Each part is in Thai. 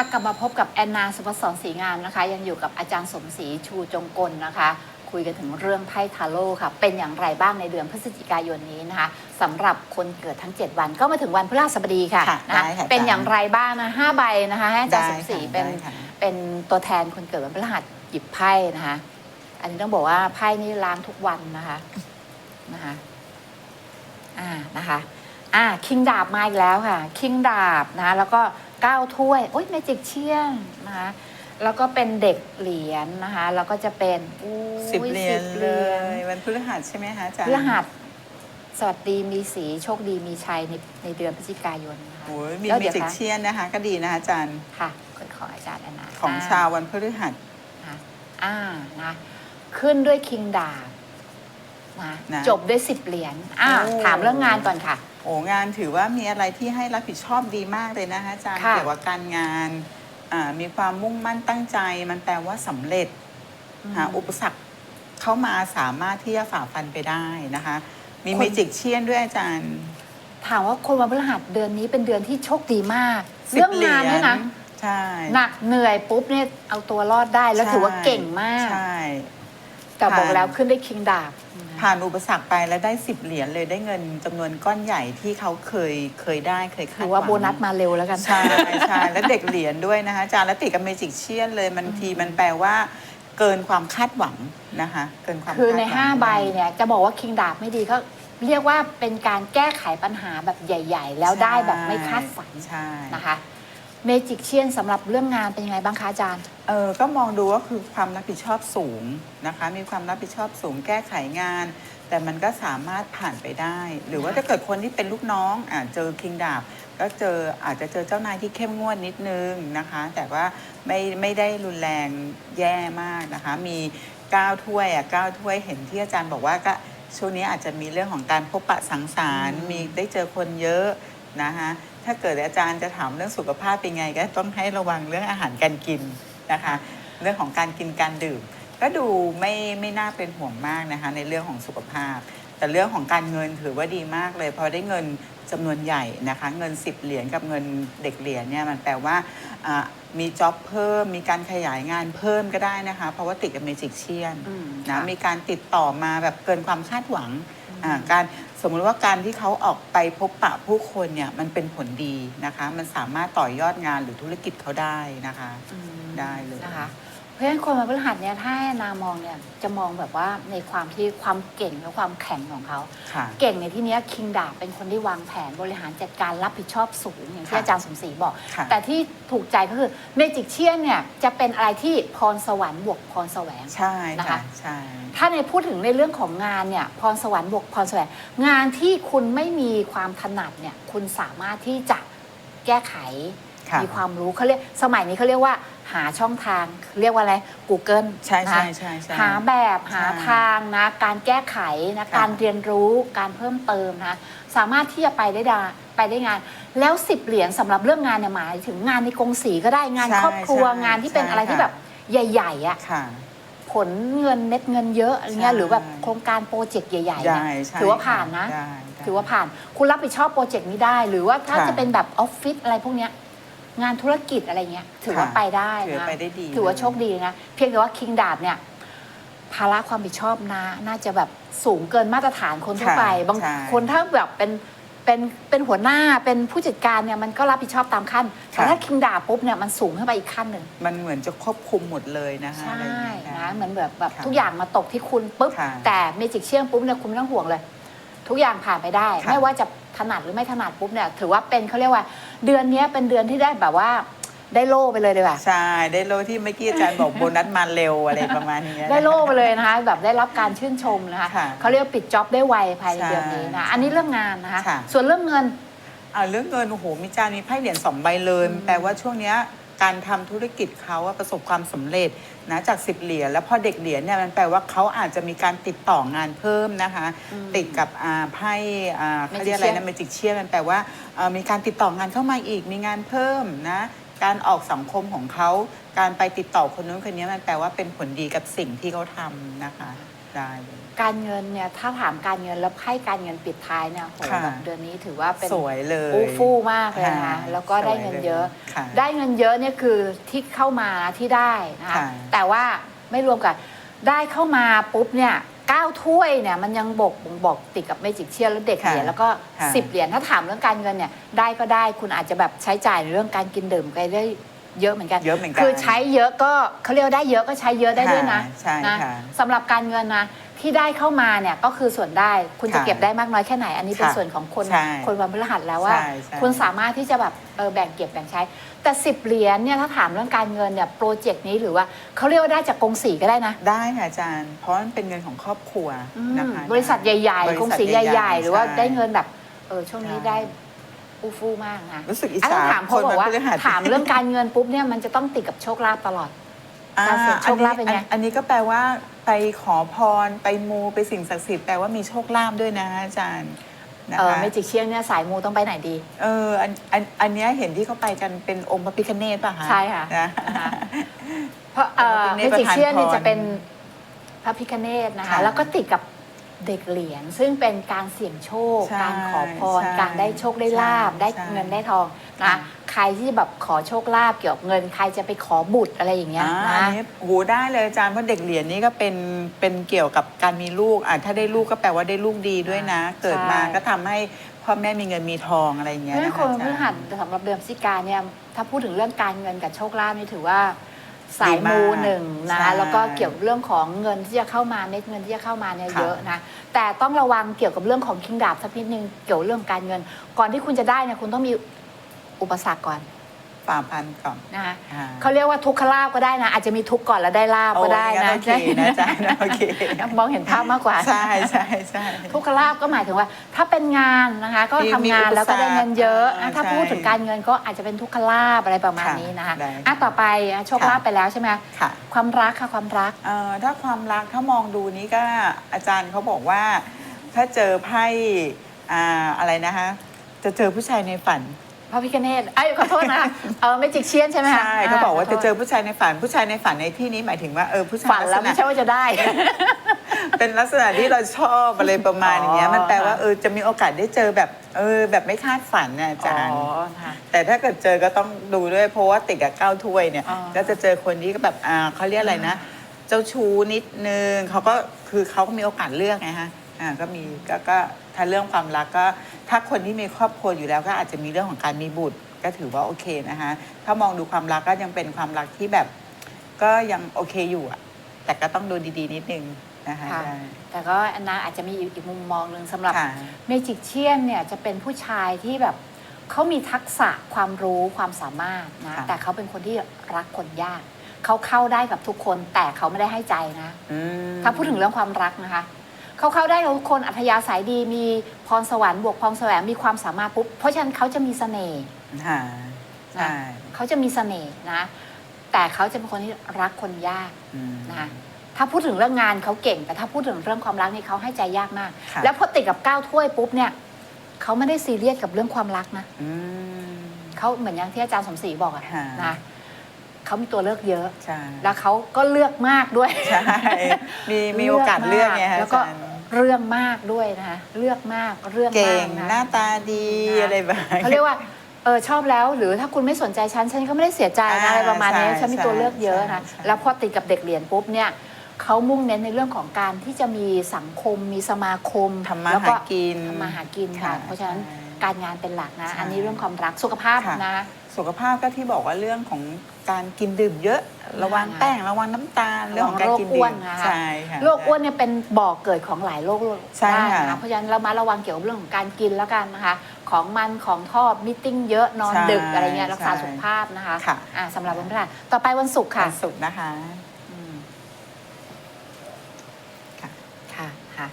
ค่ะกลับมาพบกับแอนนาสุภศรศรีงามนะคะ ยังอยู่กับอาจารย์สมศรีชูจงกลนะคะ คุยกันถึงเรื่องไพ่ทาโร่ค่ะ เป็นอย่างไรบ้างในเดือนพฤศจิกายนนี้นะคะสำหรับคนเกิดทั้ง 7 วันก็มาถึงวันพฤหัสบดีค่ะค่ะนะคะได้ค่ะเป็นอาจารย์อย่างไรบ้างนะห้าใบนะคะให้อาจารย์สมศรีได้ค่ะเป็นได้ค่ะ เป็นตัวแทนคนเกิดวันพฤหัสหยิบไพ่นะคะ อันนี้ต้องบอกว่าไพ่นี่ล้างทุกวันนะคะนะคะอ่านะคะ อ่าคิงดาบมาอีกแล้วค่ะคิงดาบนะคะแล้วก็ เก้าถ้วย โอ๊ยเมจิกเชียนนะคะแล้วก็เป็นเด็กเหรียญนะคะ แล้วก็จะเป็นอุ้ยสิบเหรียญ10เลย วันพฤหัสใช่ไหมคะอาจารย์พฤหัสสวัสดีมีสีโชคดีมีชัยในในเดือนพฤศจิกายนนะคะโอ้ยมีแล้วเมเดี๋ยวจิกคะเชียนนะคะ ก็ดีนะคะอาจารย์ ค่ะขออาจารย์แอนนาของชาววันพฤหัสนะคะอ่านะขึ้นด้วยคิงดาบนะนะจบด้วยสิบเหรียญอ่าโอ้ถามเรื่องงานก่อนค่ะ โอ้งานถือว่ามีอะไรที่ให้รับผิดชอบดีมากเลยนะคะอาจารย์ค่ะ เกี่ยวกับการงานอ่ามีความมุ่งมั่นตั้งใจ มันแปลว่าสำเร็จ หาอุปสรรคเข้ามาสามารถที่จะฝ่าฟันไปได้นะคะ มีคน เมจิกเชียนด้วยอาจารย์ ถามว่าคนวันพฤหัสเดือนนี้เป็นเดือนที่โชคดีมากสิบเรื่องงานเนี่ยนะเหรีญใช่หนักเหนื่อยปุ๊บเนี่ยเอาตัวรอดได้แล้วถือว่าเก่งมาก ใช่ แต่บอกผ่านแล้วขึ้นได้คิงดาบ ผ่านอุปสรรคไปแล้วได้สิบเหรียญเลยได้เงินจำนวนก้อนใหญ่ที่เขาเคยเคยได้เคยคาดถือว่าหงโบนัสมาเร็วแล้วกัน ใช่ใช่แล้วเด็กเหรียญด้วยนะคะอาจารย์แล้วติดกับเมจิกเชียนเลยมันทีมันแปลว่า เกินความคาดหวังนะคะ เกินความคือในดวัง 5 ใบเนี่ยจะบอกว่าคิงดาบไม่ดีก็เรียกว่าเป็นการแก้ไขปัญหาแบบใหญ่ ๆ แล้วได้แบบไม่คาดฝันใช่ นะคะ เมจิกเชียนสำหรับเรื่องงานเป็นยังไงบ้างคะอาจารย์ เออก็มองดูว่าคือความรับผิดชอบสูงนะคะ มีความรับผิดชอบสูงแก้ไขงาน แต่มันก็สามารถผ่านไปได้ หรือว่าถ้าเกิดคนที่เป็นลูกน้องอ่าเจอคิงดาบก็เจออาจจะเจอเจ้านายที่เข้มงวดนิดนึงนะคะ แต่ว่าไม่ไม่ได้รุนแรงแย่มากนะคะ มี9ถ้วยอะ9ถ้วยเห็นที่อาจารย์บอกว่าก็ช่วงนี้อาจจะมีเรื่องของการพบปะสังสรรค์อืมมีได้เจอคนเยอะนะคะ ถ้าเกิดอาจารย์จะถามเรื่องสุขภาพเป็นไง ก็ต้องให้ระวังเรื่องอาหารการกินนะคะ เรื่องของการกินการดื่ม ก็ดูไม่ไม่น่าเป็นห่วงมากนะคะ ในเรื่องของสุขภาพ แต่เรื่องของการเงินถือว่าดีมากเลยเพราะได้เงินจำนวนใหญ่นะคะ เงิน 10 เหรียญกับเงินเด็กเหรียญเนี่ยมันแปลว่าอ่ามีจ็อบเพิ่ม มีการขยายงานเพิ่มก็ได้นะคะ เพราะว่าติดกับเมจิกเชียนอืมนะค่ะมีการติดต่อมาแบบเกินความคาดหวังอ่าการ สมมุติว่าการที่เขาออกไปพบปะผู้คนเนี่ยมันเป็นผลดีนะคะ มันสามารถต่อยอดงานหรือธุรกิจเขาได้นะคะอืมได้เลย นะคะเพ ราะฉะนั้นคนวันพฤหัสเนี่ยถ้าให้นามองเนี่ยจะมองแบบว่าในความที่ความเก่งและความแข็งของเขา ค่ะ เก่งในที่เนี้คิงดาบเป็นคนที่วางแผนบริหารจัดการรับผิดชอบสูงอย่างที่ค่ะอาจารย์สมศรีบอก ค่ะแต่ที่ถูกใจก็คือเมจิกเชียนเนี่ยจะเป็นอะไรที่พรสวรรค์บวกพรแสวง ใช่นะคะค่ะใช่ ถ้าในพูดถึงในเรื่องของงานเนี่ยพรสวรรค์บวกพรแสวงงานที่คุณไม่มีความถนัดเนี่ยคุณสามารถที่จะแก้ไข ค่ะ มีความรู้เขาเรียกสมัยนี้เขาเรียกว่า หาช่องทางเรียกว่าอะไร Google ใช่ใช่นะใช่ใช่ หาแบบหาใช่ทางนะการแก้ไขนะค่ะ การเรียนรู้การเพิ่มเติมนะสามารถที่จะไปได้ดาไปได้งาน แล้วสิบเหรียญสำหรับเรื่องงานเนี่ยหมายถึงงานในกรงสีก็ได้งานใช่ครอบครัวใช่งานที่เป็นใช่อะไรที่ค่ะ แบบใหญ่ๆอะค่ะ ผลเงินเม็ดเงินเยอะอะไรเงี้ยใช่ หรือแบบโครงการโปรเจกต์ใหญ่ๆได้เนี่ยใช่ถือว่าผ่านนะ ได้ได้ ถือว่าผ่านคุณรับผิดชอบโปรเจกต์นี้ได้ หรือว่าถ้าค่ะ จะเป็นแบบออฟฟิศอะไรพวกเนี้ย งานธุรกิจอะไรเงี้ยถือว่าค่ะไปได้ถือนะไปได้ดีถือว่าโชคดีนะ เพียงแต่ว่าคิงดาบเนี่ยภาระความผิดชอบนะ น่าจะแบบสูงเกินมาตรฐานคนทั่วไปบางใช่คนถ้าแบบเป็นเป็นเป็นหัวหน้าเป็นผู้จัดการเนี่ยมันก็รับผิดชอบตามขั้นแต่ถ้าคิงดาบปุ๊บเนี่ยมันสูงขึ้นไปอีกขั้นหนึ่ง มันเหมือนจะควบคุมหมดเลยนะคะใช่อะไรอย่างเงี้ยนะเหมือนแบบแบบค่ะทุกอย่างมาตกที่คุณปุ๊บ ค่ะแต่เมจิกเชียงปุ๊บเนี่ยคุณไม่ต้องห่วงเลย ทุกอย่างผ่านไปได้ ค่ะไม่ว่าจะ ถนัดหรือไม่ถนัดปุ๊บเนี่ยถือว่าเป็นเขาเรียกว่า เดือนเนี้ยเป็นเดือนที่ได้แบบว่าได้โล่ไปเลยดีกว่าใช่ ได้โลที่เมื่อกี้อาจารย์บอกโบนัสมาเร็วอะไรประมาณนี้ได้โล่ไปเลยนะคะ แบบได้รับการชื่นชมนะคะค่ะเขาเรียกว่าปิดจ็อบได้ไวภายในใช่เดือนนี้นะอันนี้เรื่องงานนะคะค่ะส่วนเรื่องเงินอ่าเรื่องเงินโอ้โหมีจานมีไพ่เหรียญสองใบเลยอืมแปลว่าช่วงเนี้ย การทำธุรกิจเขาอะประสบความสำเร็จนะจากสิบเหรียญแล้วพอเด็กเหรียญเนี่ยมันแปลว่าเขาอาจจะมีการติดต่องานเพิ่มนะคะอืมติดกับอ่าไพ่อ่าเขาเรียกอะไร Magician นะเมจิกเชียนมันแปลว่าเอ่อมีการติดต่องานเข้ามาอีกมีงานเพิ่มนะการออกสังคมของเขา การไปติดต่อคนนู้นคนนี้มันแปลว่าเป็นผลดีกับสิ่งที่เขาทำนะคะ ได้เลย การเงินเนี่ยถ้าถามการเงินแล้วไพ่การเงินปิดท้ายเนี่ยโหค่ะ แบบเดือนนี้ถือว่าเป็นสวยเลยอู้ฟู่มากเลยค่ะนะคะแล้วก็ได้เงินเยอะ สวลค่ะได้เงินเยอะเนี่ยคือที่เข้ามาที่ได้นะคะค่ะแต่ว่าไม่รวมกับได้เข้ามาปุ๊บเนี่ยเก้าถ้วยเนี่ยมันยังบกบ่งบอกติดกับเมจิกเชียนแล้วเด็กเหรียญแล้วก็ค่ะสิบเหรียญถ้าถามเรื่องการเงินเนี่ยได้ก็ได้คุณอาจจะแบบใช้จ่ายในเรื่องการกินดื่มไปได้ เยอะเหมือนกัน เยอะเหมือนกันคือใช้เยอะก็เขาเรียกว่าได้เยอะก็ใช้เยอะได้ด้วยนะค่ะใช่นะค่ะสำหรับการเงินนะที่ได้เข้ามาเนี่ยก็คือส่วนได้คุณจะค่ะเก็บได้มากน้อยแค่ไหน อันนี้เป็นค่ะส่วนของคนใช่คนวันพฤหัสแล้วว่าใช่ใช่คุณสามารถที่จะแบบเออแบ่งเก็บแบ่งใช้ แต่สิบเหรียญเนี่ยถ้าถามเรื่องการเงินเนี่ยโปรเจกต์นี้หรือว่าเขาเรียกว่าได้จากกงสีก็ได้นะ ได้ค่ะอาจารย์ เพราะมันเป็นเงินของครอบครัวอืมนะคะบริษัทใหญ่บริๆษักทงสีใหญ่ ๆ หรือว่าใช่ได้เงินแบบเออช่วงนี้ใช่ได้ อูฟู่มากนะรู้สึกอิจอะฉาต้องถามเพราะบอกว่าคนนพฤหัสถามเรื่องการเงินปุ๊บเนี่ยมันจะต้องติดกับโชคลาภตลอดอ่าการเสี่ยงโชคลาภเป็นไงอัอันนี้ก็แปลว่าไปขอพรไปมูไปสิ่งศักดิ์สิทธิ์แปลว่ามีโชคลาภด้วยนะอาจารย์นะเออคะเมจิกเชียนเนี่ยสายมูต้องไปไหนดี เอออันอันอันเนี้ยเห็นที่เขาไปกันเป็นองค์พระพิฆเนศป่ะคะใช่ค่ะนะนะคะเพราะเอ่อเป็นเมเนตรจิกเชียนเนี่ยประธานพรจะเป็นพระพิคเนตนะคะค่ะแล้วก็ติดกับ เด็กเหรียญซึ่งเป็นการเสี่ยงโชค ใช่การขอพร ใช่การได้โชคได้ลาบ ใช่ได้ใช่เงินได้ทองค่ะนะใครที่แบบขอโชคลาภเกี่ยวกับเงิน ใครจะไปขอบุตรอะไรอย่างเงี้ยอ่าอันะนนี้โหได้เลยอาจารย์เพราะเด็กเหรียญนี่ก็เป็นเป็นเกี่ยวกับการมีลูกอะถ้าได้ลูกก็แปลว่าได้ลูกดีด้วยนะ เกิดมาก็ทำให้พ่อแม่มีเงินมีทองอะไรอย่างเพเงี้ยราะฉะนั้นนะคคะนอาจารพฤย์หัสสำหรับเดือนพฤศจิกาเนี่ยถ้าพูดถึงเรื่องการเงินกับโชคลาภนี่ถือว่า สายมูดีมากหนึ่งนะใช่แล้วก็เกี่ยวกับเรื่องของเงินที่จะเข้ามาเม็ดเงินที่จะเข้ามาเนี่ยค่ะ เยอะนะแต่ต้องระวังเกี่ยวกับเรื่องของคิงดาบสักนิดนึงเกี่ยวกับเรื่องการเงิน ก่อนที่คุณจะได้เนี่ยคุณต้องมีอุปสรรคก่อน ฝ่าพันก่อน นะคะอ่า เขาเรียกว่าทุกขลาบก็ได้นะ อาจจะมีทุกข์ก่อนแล้วได้ลาบก็ได้นะโอเคนะอาจารย์โอเคมองเห็นภาพมากกว่า ใช่ใช่ใช่ ทุกขลาบก็หมายถึงว่า ถ้าเป็นงานนะคะ ก็มีทำงานมีอุปสรรคแล้วก็ได้เงินเยอะอะอ่าถ้าใช่พูดถึงการเงินก็อาจจะเป็นทุกขลาบอะไรประมาณค่ะนี้นะคะได้ค่ะอะต่อไปอะโชคลาภค่ะไปแล้วใช่ไหมค่ะ ความรักค่ะความรัก เอ่อถ้าความรักถ้ามองดูนี้ก็อาจารย์เขาบอกว่า ถ้าเจอไพ่อ่าอะไรนะคะ จะเจอผู้ชายในฝัน พระพิคเนตเอ้ยขอโทษนะคะเออเมจิกเชียนใช่ไหมคะใช่เขาบอกว่าจะเจอขโทษผู้ชายในฝันผู้ชายในฝันในที่นี้หมายถึงว่าเออผู้ชายฝันแล้วษไม่ณะใช่ว่าจะได้ เป็นลักษณะที่เราชอบอะไรประมาณอย่างเงี้ยอ๋อมันแปลว่าค่ะเออจะมีโอกาสได้เจอแบบเออแบบไม่คาดฝันนะอาจารย์อ๋อนะคะแต่ถ้าเกิดเจอก็ต้องดูด้วยเพราะว่าติดกับเก้าถ้วยเนี่ยอ๋อก็จะเจอคนที่ก็แบบอ่าเขาเรียกอะไรนะ เจ้าชู้นิดนึงเขาก็คือเขาก็มีโอกาสเลือกไงฮะอ่าก็มีก็ก็ ถ้าเรื่องความรักก็ถ้าคนที่มีครอบครัวอยู่แล้วก็อาจจะมีเรื่องของการมีบุตรก็ถือว่าโอเคนะคะถ้ามองดูความรักก็ยังเป็นความรักที่แบบก็ยังโอเคอยู่อะแต่ก็ต้องดูดีๆนิดนึงนะคะค่ะใช่แต่ก็อันนาอาจจะมีอีกมุมมองหนึ่งสำหรับค่ะ เมจิกเชียนเนี่ยจะเป็นผู้ชายที่แบบเขามีทักษะความรู้ความสามารถนะ ค่ะ แต่เขาเป็นคนที่รักคนยาก เขาเข้าได้กับทุกคนแต่เขาไม่ได้ให้ใจนะ อืม ถ้าพูดถึงเรื่องความรักนะคะ เขาเข้าได้กับทุกคนอัธยาศัยดีมีพรสวรรค์บวกพรแสวงมีความสามารถปุ๊บเพราะฉะนั้นเขาจะมีเสน่ห์ค่ะใช่เขาจะมีเสน่ห์นะ แต่เขาจะเป็นคนที่รักคนยากอืม นะคะถ้าพูดถึงเรื่องงานเขาเก่ง แต่ถ้าพูดถึงเรื่องความรักนี่เขาให้ใจยากมาก ค่ะ แล้วพอติดกับก้าวถ้วยปุ๊บเนี่ยเขาไม่ได้ซีเรียสกับเรื่องความรักนะอืม เขาเหมือนอย่างที่อาจารย์สมศรีบอกอะค่ะ นะเขามีตัวเลือกเยอะ ใช่แล้วเขาก็เลือกมากด้วย ใช่ มีมีโอกาสเลือกไงฮะแล้วก็อาจารย์ เรื่องมากด้วยนะคะเลือกมากเรื่องเก่มากงนะ หน้าตาดีนะ อะไรแบบนี้เขาเรียกว่าเออชอบแล้วหรือถ้าคุณไม่สนใจฉันฉันก็ไม่ได้เสียใจนะอ่าอะไรประมาณนี้ใช่ฉันมีตัวเลือกเยอะนะใช่ใช่ แล้วพอติดกับเด็กเหรียญปุ๊บเนี่ยเขามุ่งเน้นในเรื่องของการที่จะมีสังคมมีสมาคมทำมาแล้วหาก็กิน ทำมาหากินค่ะ ค่ะเพราะฉะนั้นใช่การงานเป็นหลักนะ ใช่อันนี้เรื่องความรักสุขภาพค่ะ นะ สุขภาพก็ที่บอกว่าเรื่องของการกินดื่มเยอะ ระวังอ่าแป้งระวังน้ำตาลเรื่องของการกินโรคอ้ดื่วนมนะคะ ใช่ค่ะ โรคอ้วนเนี่ยเป็นบ่อกเกิดของหลายโรคใช่ได้ค่ะนะคะเพราะฉะนั้นเรามาระวังเกี่ยวกับเรื่องของการกินแล้วกันนะคะ ของมันของทอดมิทติ้งเยอะนอนใช่ดึกอะไรเงี้ยรักษาใช่สุขภาพนะคะค่ะ อ่าสำหรับวันพฤหัสต่อไปวันศุกร์ค่ะ วันศุกร์นะคะ อืมค่ะ ค่ะค่ะ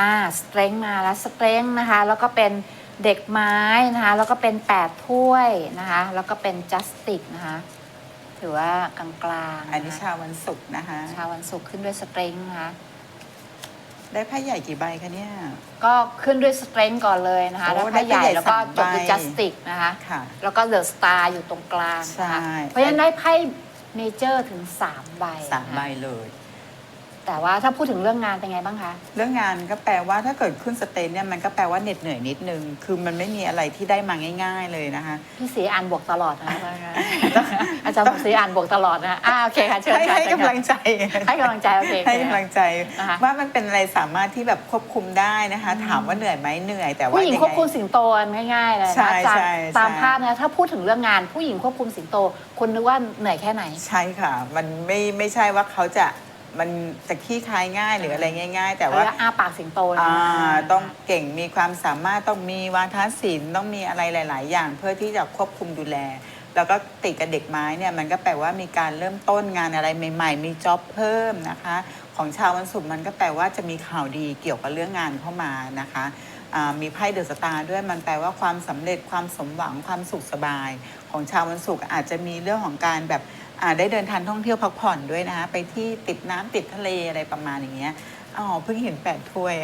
อ่าสเตรงมาแล้วสเตรงนะคะ แล้วก็เป็นเด็กไม้นะคะ แล้วก็เป็นแปดถ้วยนะคะ แล้วก็เป็นจัสติกนะคะ ถือว่ากลางๆะคะอันนี้ชาววันศุกร์นะคะชาววันศุกร์ขึ้นด้วยสเตรงนะคะ ได้ไพ่ใหญ่กี่ใบคะเนี่ย ก็ขึ้นด้วยสเตรงก่อนเลยนะคะโอ้แล้วไพ่ใหญ่ได้ไพ่ใหญ่แล้วก็สามจบด้วยใบ จัสติกนะคะ ค่ะ แล้วก็เดอะสตาร์อยู่ตรงกลางนะคะใช่ เพราะฉะนั้นได้ไพ่เมเจอร์ถึง 3 ใบสามนะคะใบเลย แต่ว่าถ้าพูดถึงเรื่องงานเป็นไงบ้างคะ เรื่องงานก็แปลว่าถ้าเกิดขึ้นสเตนเนี่ยมันก็แปลว่าเหน็ดเหนื่อยนิดนึง คือมันไม่มีอะไรที่ได้มาง่าย ๆเลยนะคะ พี่สีอ่านบวกตลอดนะอาจารย์บอกสีอ่านบวกตลอดนะอ่าโอเคค่ะเชิญให้ค่ะให้เชิญค่ะกำลังใจ ให้กำลังใจโอเคโอเคให้กำลังใจนะคะว่ามันเป็นอะไรสามารถที่แบบควบคุมได้นะคะ ถามว่าเหนื่อยไหมเหนื่อย แต่ว่าผู้หญิงยัไควบคุมสิงโตง่ายๆเลยใช่นะจากใช่ตามใช่ภาพนะถ้าพูดถึงเรื่องงานผู้หญิงควบคุมสิงโตคุณนึกว่าเหนื่อยแค่ไหน ใช่ค่ะ มันไม่ไม่ใช่ว่าเขาจะ มันจะขี้คายง่ายหรืออะไรง่าย ๆ แต่แต่ว่าว่าอ้าปากสิงโตเลยอ่านะต้องเก่งมีความสามารถต้องมีวาทศิลป์ต้องมีอะไรหลาย ๆ อย่างเพื่อที่จะควบคุมดูแล แล้วก็ติดกับเด็กไม้เนี่ยมันก็แปลว่ามีการเริ่มต้นงานอะไรใหม่ ๆ มีจ็อบเพิ่มนะคะ ของชาววันศุกร์มันก็แปลว่าจะมีข่าวดีเกี่ยวกับเรื่องงานเข้ามานะคะอ่ามีไพ่เดอะสตาร์ด้วยมันแปลว่าความสำเร็จความสมหวังความสุขสบาย ของชาววันศุกร์อาจจะมีเรื่องของการแบบอ่า ได้เดินทางท่องเที่ยวพักผ่อนด้วยนะคะไปที่ติดน้ำติดทะเลอะไรประมาณอย่างเงี้ยอ๋อเพิ่งเห็นแปดถ้วย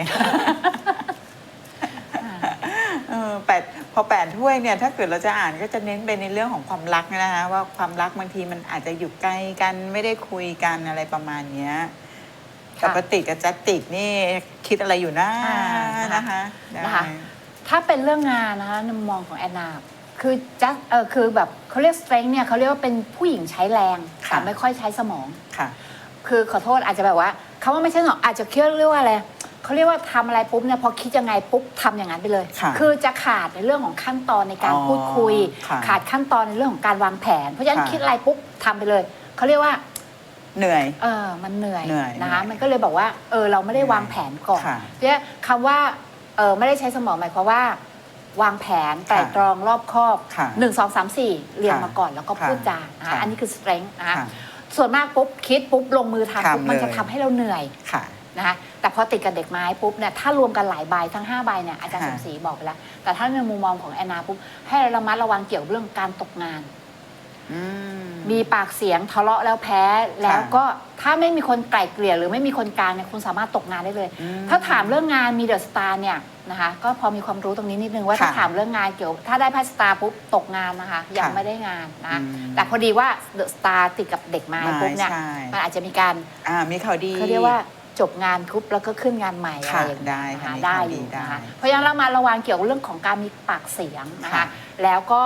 เออแปดพอแปดถ้วยเนี่ยถ้าเกิดเราจะอ่านก็จะเน้นไปในเรื่องของความรักนะคะว่าความรักบางทีมันอาจจะอยู่ไกลกันไม่ได้คุยกันอะไรประมาณเนี้ยค่ะกับปฏิกับจัตติกนี่คิดอะไรอยู่นะอ่านะคะได้นะคะ ถ้าเป็นเรื่องงานนะคะในมุมมองของแอนนา คือจัเออคือแบบเขาเรียก strength เนี่ยเขาเรียกว่าเป็นผู้หญิงใช้แรงแต่ไม่ค่อยใช้สมอง ค่ะ คือขอโทษอาจจะแบบว่าคำว่าไม่ใช่หรอกอาจจะเรียกเรียกว่าอะไรเขาเรียกว่าทำอะไรปุ๊บเนี่ยพอคิดยังไงปุ๊บทำอย่างนั้นไปเลยค่ะอจะขาดในเรื่องของขั้นตอนในการอ๋อพูดคุย ค่ะขาดขั้นตอนในเรื่องของการวางแผน เพราะฉะนั้นค่ะ คิดอะไรปุ๊บทำไปเลยเขาเรียกว่าเหนื่อย เออมันเหนื่อยเหนื่อยนะคะเหนื่อยมันก็เลยบอกว่าเออเราไม่ได้วางแผนก่อน ค่ะ เพราะฉะนั้นคำว่าเออไม่ได้ใช้สมองหมายความว่า วางแผนไตรตรองรอบคอบค่ะหนึ่งสองสามสี่เรียงค่ะมาก่อนแล้วก็พูดจานะคะค่ะอันนี้คือ strength นะคะค่ะส่วนมากปุ๊บคิดปุ๊บลงมือทำปุ๊บทำมันจะเลยทำให้เราเหนื่อยค่ะ นะคะแต่พอติดกับเด็กไม้ปุ๊บเนี่ยถ้ารวมกันหลายใบทั้ง5ใบเนี่ยอาจารย์สค่ะ มศรีบอกไปแล้ว แต่ถ้าในมุมมองของแอนนาปุ๊บให้ระมัดระวังเกี่ยวกับเรื่องการตกงาน อืม มีปากเสียงทะเลาะแล้วแพ้แล้วก็ถ้าไม่มีคนไกล่เกลี่ยหรือไม่มีคนกลางเนี่ยคุณสามารถตกงานได้เลย อืมถ้าถามเรื่องงานมีเดอะสตาร์เนี่ยนะคะก็พอมีความรู้ตรงนี้นิดนึงว่าค่ะถ้าถามเรื่องงานเกี่ยว ถ้าได้ไพ่สตาร์ปุ๊บตกงานนะคะ ยังค่ะไม่ได้งานนะอืมแต่พอดีว่าเดอะสตาร์ติดกับเด็กไม้ปุ๊บเนี่ยใช่ มันอาจจะมีการอ่ามีข่าวดี เขาเรียกว่าจบงานปุ๊บแล้วก็ขึ้นงานใหม่อะไรค่ะอย่างเงี้ยได้นะค่ะคะมีได้ข่าวอดียู่นะคะได้เพราะฉะนั้นเรามาระวังเกี่ยวกับเรื่องของการมีปากเสียงนะคะค่ะแล้วก็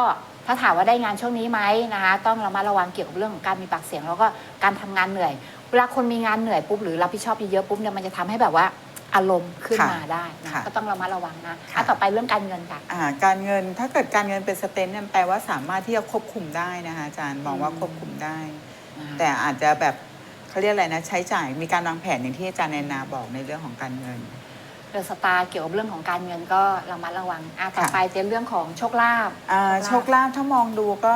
ถ้าถามว่าได้งานช่วงนี้ไหมนะคะต้องระมัดระวังเกี่ยวกับเรื่องของการมีปากเสียง แล้วก็การทำงานเหนื่อย เวลาคนมีงานเหนื่อยปุ๊บหรือรับผิดชอบเยอะๆปุ๊บเนี่ยมันจะทำให้แบบว่าอารมณ์ขึ้นค่ะมาได้นะค่ะก็ต้องระมัดระวังนะค่ะอะต่อไปเรื่องการเงินค่ะอ่าการเงินถ้าเกิดการเงินเป็นสเตนเนี่ยแปลว่าสามารถที่จะควบคุมได้นะคะอาจารย์มองว่าอืมควบคุมได้นะคะแต่อาจจะแบบเขาเรียกอะไรนะใช้จ่ายมีการวางแผนอย่างที่อาจารย์แนนาบอกในเรื่องของการเงิน เดอะสตาร์เกี่ยวกับเรื่องของการเงินก็ระมัดระวังอะต่อค่ะไปเป็นเรื่องของโชคลาภอ่าโชคลาภถ้ามองดูก็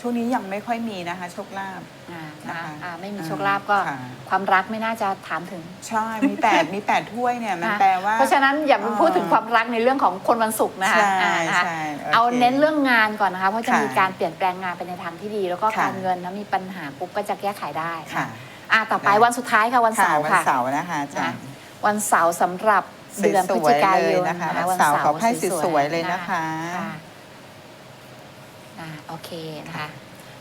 ช่วงนี้ยังไม่ค่อยมีนะคะ โชคลาภอ่านะนะคะอ่าไม่มีโชคลาภก็ค่ะความรักไม่น่าจะถามถึง ใช่ มีแปดมีแปดถ้วยเนี่ยมันนะแปลว่า เพราะฉะนั้นอย่าไปอ่าพูดถึงความรักในเรื่องของคนวันศุกร์นะคะใช่อ่านะคะใช่โอเคเอาเน้นเรื่องงานก่อนนะคะเพราะจะค่ะมีการเปลี่ยนแปลงงานไปในทางที่ดี แล้วก็ค่ะการเงินนะมีปัญหาปุ๊บก็จะแก้ไขได้นค่ะอ่าต่อไปได้วันสุดท้ายค่ะวันค่ะเสาร์วันค่ะเสาร์นะคะอาจารย์วันเสาร์สำหรับ เดือนพฤศจิกายนสวยๆเลยนะคะนะวันเสาร์ขอไพ่สวยๆเลยๆนะคะอ่าโอเคนะคะ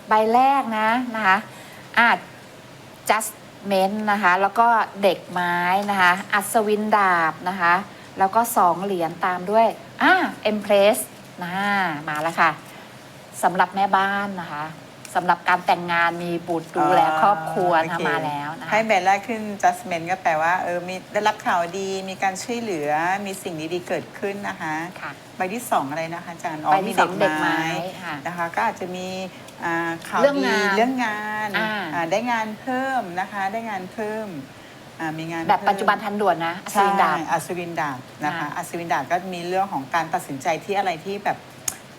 ใบแรกนะนะคะอ่า justment นะคะ แล้วก็เด็กไม้นะคะ อัศวินดาบนะคะ แล้วก็สองเหรียญตามด้วยอ่า empress นะมาแล้วค่ะสำหรับแม่บ้านนะคะ สำหรับการแต่งงานมีบุตรดูแลครอบครัวนะคะโอเคมาแล้วนะคะ ให้ใบแรกขึ้น justment ก็แปลว่าเออมีได้รับข่าวดีมีการช่วยเหลือมีสิ่งดีๆเกิดขึ้นนะคะ ค่ะใบที่สองอะไรนะคะอาจารย์อ๋อใบมีที่สองเด็กไม้ค่ะ นะคะ ก็อาจจะมีอ่าข่าวเรื่องดีงานเรื่องงานอ่า อ่าได้งานเพิ่มนะคะ ได้งานเพิ่มอ่ามีงานแบบเพิ่ม ปัจจุบันทันด่วนนะอัศใช่วินดาบ อัศวินดาบนะคะอ่าอัศวินดาบก็มีเรื่องของการตัดสินใจที่อะไรที่แบบ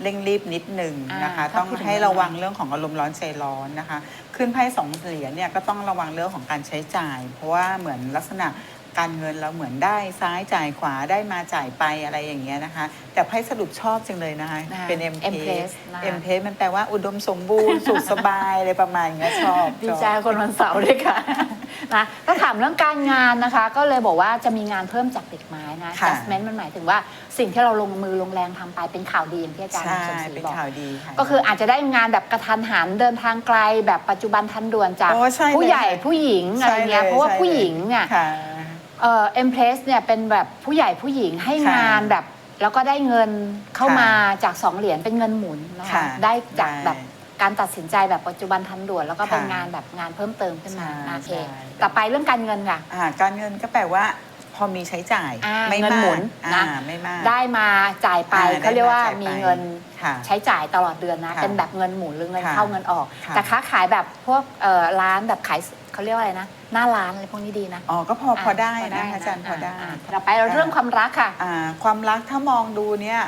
เร่งรีบนิดหนึ่งนะคะ อ่าถ้าต้องพูดถึงให้เรื่องระวังเรื่องของอารมณ์ร้อนใจร้อนนะคะ ขึ้นไพ่สองเหรียญเนี่ยก็ต้องระวังเรื่องของการใช้จ่าย เพราะว่าเหมือนลักษณะ การเงินเราเหมือนได้ซ้ายจ่ายขวาได้มาจ่ายไปอะไรอย่างเงี้ยนะคะ แต่ไพ่สรุปชอบจังเลยนะคะนะคะเป็น M P Empress นะคะ M P มันแปลว่าอุดมสมบูรณ์สุขสบายอะไรประมาณเงี้ยชอบดีชอบใจคนวันเสาร์ด้วยค่ะนะถ้าถามเรื่องการงานนะคะ ก็เลยบอกว่าจะมีงานเพิ่มจากเด็กไม้นะค่ะ adjustment มันหมายถึงว่าสิ่งที่เราลงมือลงแรงทำไปเป็นข่าวดีอย่างที่อาจารย์ใช่สมศรีเป็นบอกข่าวดีค่ะก็คืออาจจะได้งานแบบกระทันหันเดินทางไกลแบบปัจจุบันทันด่วนจากโอ้ใช่เลยผู้ใหญ่ผู้หญิงอะไรเงี้ยใช่ลเพราะว่าใช่ผู้หญิงเนี่ยค่ะ เอ่อเอ็มเพรสเนี่ยเป็นแบบผู้ใหญ่ผู้หญิงให้ค่ะงานแบบ แล้วก็ได้เงินเข้าค่ะมาจากสองเหรียญเป็นเงินหมุนนะคะค่ะได้จากได้แบบการตัดสินใจแบบปัจจุบันทันด่วนแล้วก็เป็นค่ะงานแบบงานเพิ่มเติมขึ้นมาใช่โอเคใช่ ต่อไปเรื่องการเงินค่ะ อ่าการเงินก็แปลว่า พอมีใช้จ่ายอ่าไม่เงินมาหมุกนอ่านะไม่มาก ได้มาจ่ายไปอ่เขาเรียกว่าได้จ่มีเงินค่ะใช้จ่ายตลอดเดือนนะ ค่ะเป็นแบบเงินหมุนหรือเงินค่ะเข้าเงินออก ค่ะ แต่ค้าขายแบบพวกเอ่อร้านแบบขายเขาเรียกว่าอะไรนะ หน้าร้านอะไรพวกนี้ดีนะอ๋อก็พอพอได้พนะอาจารย์พอได้าต่อไปเราเรื่องความรักค่ะ อ่าความรักถ้ามองดูเนี่ย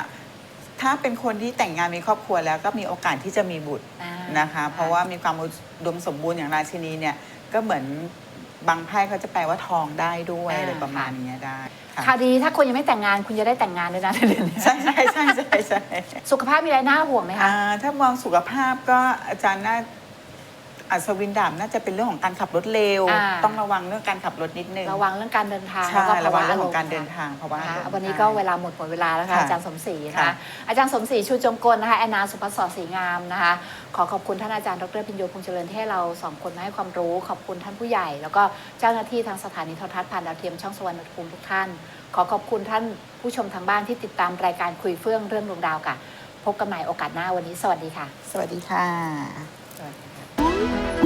ถ้าเป็นคนที่แต่งงานมีครอบครัวแล้วก็มีโอกาสที่จะมีบุตรอ่านะคะ เพราะว่ามีความอุดมสมบูรณ์อย่างราชินีเนี่ยก็เหมือน บางไพ่เขาจะแปลว่าทองได้ด้วยอ่า อะไรประมาณเนี้ยได้ค่ะข่าวดีถ้าคนยังไม่แต่งงานคุณจะได้แต่งงานด้วยนะเดือนนี้ใช่ใช่ใช่ใช่ใช่สุขภาพมีอะไรน่าห่วงไหมคะ อ่าถ้ามองสุขภาพก็อาจารย์น่า อัศวินดาบน่าจะเป็นเรื่องของการขับรถเร็ว อ่า ต้องระวังเรื่องการขับรถนิดนึงระวังเรื่องการเดินทางใช่แล้วก็ภาระวัวะงเรื่องของมณ์การเดินค่ะทางเพราะว่า นะคะวันนี้ก็เวลาหมดหมดเวลาแล้วค่ะค่ะอาจารย์สมศรีนะคะค่ะอาจารย์สมศรีชูจงกลนะคะแอนนาสุภัสสรศรีงามนะคะขอขอบคุณท่านอาจารย์ดรพิญโยพงษ์เจริญที่ให้เราสองคนมาให้ความรู้ขอบคุณท่านผู้ใหญ่ แล้วก็เจ้าหน้าที่ทางสถานีโทรทัศน์ผ่านดาวเทียมช่องสวรรณภูมิทุกท่าน ขอขอบคุณท่านผู้ชมทางบ้านที่ติดตามรายการคุยเฟื่องเรื่องดวงดาวค่ะ พบกันใหม่โอกาสหน้าวันนี้ สวัสดีค่ะ สวัสดีค่ะ Música